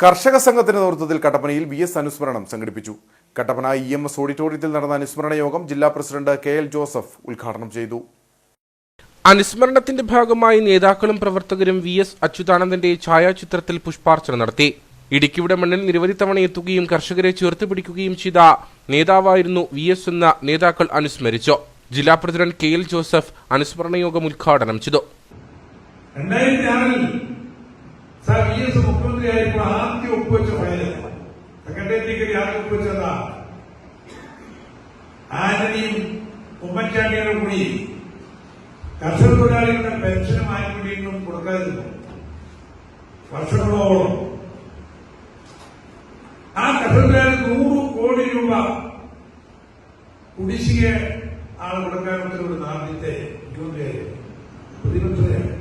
കർഷക സംഘത്തിന്റെ നേതൃത്വത്തിൽ കട്ടപ്പനയിൽ വി എസ് അനുസ്മരണം സംഘടിപ്പിച്ചു. കട്ടപ്പന ഇ എം എസ് ഓഡിറ്റോറിയത്തിൽ നടന്ന അനുസ്മരണ യോഗം ജില്ലാ പ്രസിഡന്റ് കെ എൽ ജോസഫ് ഉദ്ഘാടനം ചെയ്തു. അനുസ്മരണത്തിന്റെ ഭാഗമായി നേതാക്കളും പ്രവർത്തകരും വി എസ് അച്യുതാനന്ദന്റെ ഛായാചിത്രത്തിൽ പുഷ്പാർച്ചന നടത്തി. ഇടുക്കിയുടെ മണ്ണിൽ നിരവധി തവണ എത്തുകയും കർഷകരെ ചേർത്ത് പിടിക്കുകയും ചെയ്ത നേതാവായിരുന്നു വി എസ് എന്ന നേതാക്കൾ അനുസ്മരിച്ചു. ജില്ലാ പ്രസിഡന്റ് കെ എൽ ജോസഫ് അനുസ്മരണ യോഗം ഉദ്ഘാടനം ചെയ്തു. രണ്ടായിരത്തി ആറിൽ സാർ വി എസ് മുഖ്യമന്ത്രിയായപ്പോൾ സെക്രട്ടേറിയറ്റിലേക്ക് ആദ്യം ഒപ്പുവെച്ചതാ ആന്റണിയും ഉമ്മൻചാണ്ടിയുടെ കൂടി കർഷക തൊഴിലാളികളുടെ പെൻഷനും ആനുകൂല്യങ്ങളും കൊടുക്കാതിരുന്നു വർഷങ്ങളോളം. ആ കർഷക തൊഴിലാളി നൂറ് കോടി രൂപ കുടിശ്ശിക ആൾ ഉത്തരവിടുന്ന ആദ്യത്തെ മുഖ്യമന്ത്രിയായിരുന്നു പ്രതിപക്ഷതയാണ്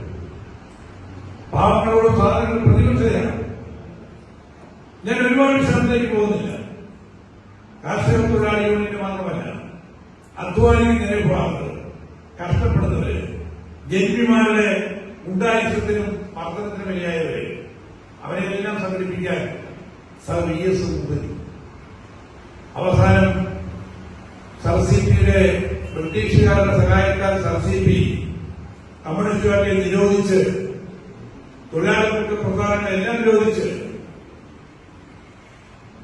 പാവങ്ങളോട് സാധനങ്ങൾ പ്രതിപക്ഷതയാണ് ഞാൻ ഒരുപാട് ശ്രമത്തിലേക്ക് പോകുന്നില്ല. കാർഷിക തൊഴിലാളി യൂണിയന്റ് മാത്രമല്ല അധ്വാനിക്ക് നിരഭാഗത്ത് കഷ്ടപ്പെടുന്നവര് ജന്മിമാരുടെ ഉണ്ടായുസത്തിനും മർദ്ദനത്തിനും ഇല്ലായവര് അവരെല്ലാം സംഘടിപ്പിക്കാൻ സർ വി എസ് മുമ്പതി അവസാനം സർ സി പിയുടെ ബ്രിട്ടീഷുകാരുടെ സഹായത്താൽ സർ സി പി കമ്മ്യൂണിസ്റ്റ് പാർട്ടിയെ നിരോധിച്ച് തൊഴിലാളികൾക്ക് പ്രധാനങ്ങളെല്ലാം നിരോധിച്ച്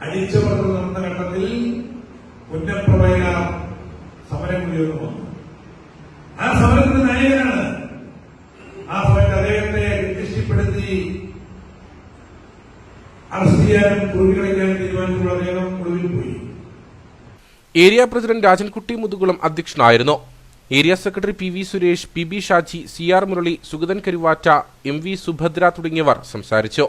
അടിച്ചമർത്തൽ നടന്ന ഘട്ടത്തിൽ പുന്നപ്രവയന സമരം ഉയർന്നു. വന്നു ആ സമരത്തിന്റെ നായകനാണ്. ആ സമയത്ത് അദ്ദേഹത്തെ ദൃഷ്ടിപ്പെടുത്തി അറസ്റ്റ് ചെയ്യാനും കുറുകി കളിക്കാനും തീരുമാനിച്ചുള്ള അദ്ദേഹം ഒളിവിൽ പോയി. ഏരിയ പ്രസിഡന്റ് രാജൻകുട്ടി മുതുകുളം അധ്യക്ഷനായിരുന്നു. Area secretary P V Suresh P B Shaji C R Murali Sugathan Karuvatta M V Subhadra തുടങ്ങിയവർ സംസാരിച്ചു.